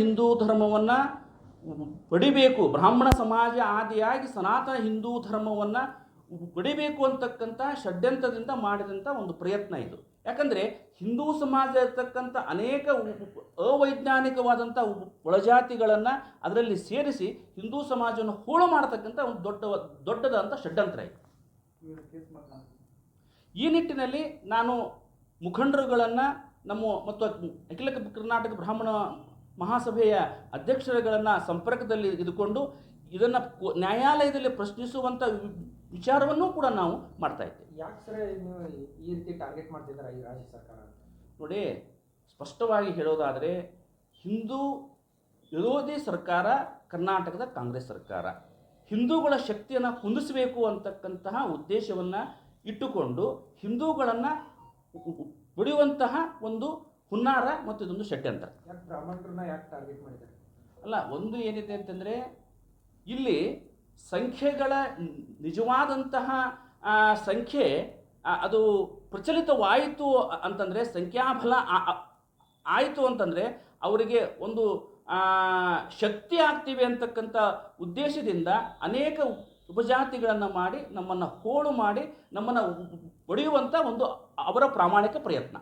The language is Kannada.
ಹಿಂದೂ ಧರ್ಮವನ್ನು ಪಡಿಬೇಕು. ಬ್ರಾಹ್ಮಣ ಸಮಾಜ ಆದಿಯಾಗಿ ಸನಾತನ ಹಿಂದೂ ಧರ್ಮವನ್ನು ಪಡಿಬೇಕು ಅಂತಕ್ಕಂಥ ಷಡ್ಯಂತ್ರದಿಂದ ಮಾಡಿದಂಥ ಒಂದು ಪ್ರಯತ್ನ ಇದು. ಯಾಕಂದರೆ ಹಿಂದೂ ಸಮಾಜ ಇರತಕ್ಕಂಥ ಅನೇಕ ಅವೈಜ್ಞಾನಿಕವಾದಂಥ ಒಳಜಾತಿಗಳನ್ನು ಅದರಲ್ಲಿ ಸೇರಿಸಿ ಹಿಂದೂ ಸಮಾಜವನ್ನು ಹೋಳು ಮಾಡತಕ್ಕಂಥ ಒಂದು ದೊಡ್ಡ ದೊಡ್ಡದಾದಂಥ ಷಡ್ಯಂತ್ರ ಇದು. ಈ ನಿಟ್ಟಿನಲ್ಲಿ ನಾನು ಮುಖಂಡರುಗಳನ್ನು ನಮ್ಮ ಮತ್ತು ಅಖಿಲ ಕರ್ನಾಟಕ ಬ್ರಾಹ್ಮಣ ಮಹಾಸಭೆಯ ಅಧ್ಯಕ್ಷರುಗಳನ್ನು ಸಂಪರ್ಕದಲ್ಲಿ ಇದ್ದುಕೊಂಡು ಇದನ್ನು ನ್ಯಾಯಾಲಯದಲ್ಲಿ ಪ್ರಶ್ನಿಸುವಂಥ ವಿಚಾರವನ್ನು ಕೂಡ ನಾವು ಮಾಡ್ತಾ ಇದ್ದೇವೆ ಯಾಕೆ ಸರ್ ಈ ರೀತಿ ಟಾರ್ಗೆಟ್ ಮಾಡ್ತಿದ್ದಾರೆ ಈ ರಾಜ್ಯ ಸರ್ಕಾರ ನೋಡಿ ಸ್ಪಷ್ಟವಾಗಿ ಹೇಳೋದಾದರೆ ಹಿಂದೂ ವಿರೋಧಿ ಸರ್ಕಾರ ಕರ್ನಾಟಕದ ಕಾಂಗ್ರೆಸ್ ಸರ್ಕಾರ. ಹಿಂದೂಗಳ ಶಕ್ತಿಯನ್ನು ಕುಂದಿಸಬೇಕು ಅಂತಕ್ಕಂತಹ ಉದ್ದೇಶವನ್ನು ಇಟ್ಟುಕೊಂಡು ಹಿಂದೂಗಳನ್ನು ಬಿಡುವಂತಹ ಒಂದು ಹುನ್ನಾರ ಮತ್ತು ಇದೊಂದು ಷಡ್ಯಂತ್ರ ಯಾಕೆ ಬ್ರಾಹ್ಮಣರನ್ನ ಯಾಕೆ ಟಾರ್ಗೆಟ್ ಮಾಡಿದ್ದಾರೆ? ಅಲ್ಲ ಒಂದು ಏನಿದೆ ಅಂತಂದರೆ ಇಲ್ಲಿ ಸಂಖ್ಯೆಗಳ ನಿಜವಾದಂತಹ ಸಂಖ್ಯೆ ಅದು ಪ್ರಚಲಿತವಾಯಿತು ಅಂತಂದರೆ ಸಂಖ್ಯಾಬಲ ಆಯಿತು ಅಂತಂದರೆ ಅವರಿಗೆ ಒಂದು ಶಕ್ತಿ ಆಗ್ತೀವಿ ಅಂತಕ್ಕಂಥ ಉದ್ದೇಶದಿಂದ ಅನೇಕ ಉಪಜಾತಿಗಳನ್ನು ಮಾಡಿ ನಮ್ಮನ್ನು ಹೋಳು ಮಾಡಿ ನಮ್ಮನ್ನು ಒಡೆಯುವಂಥ ಒಂದು ಅವರ ಪ್ರಾಮಾಣಿಕ ಪ್ರಯತ್ನ.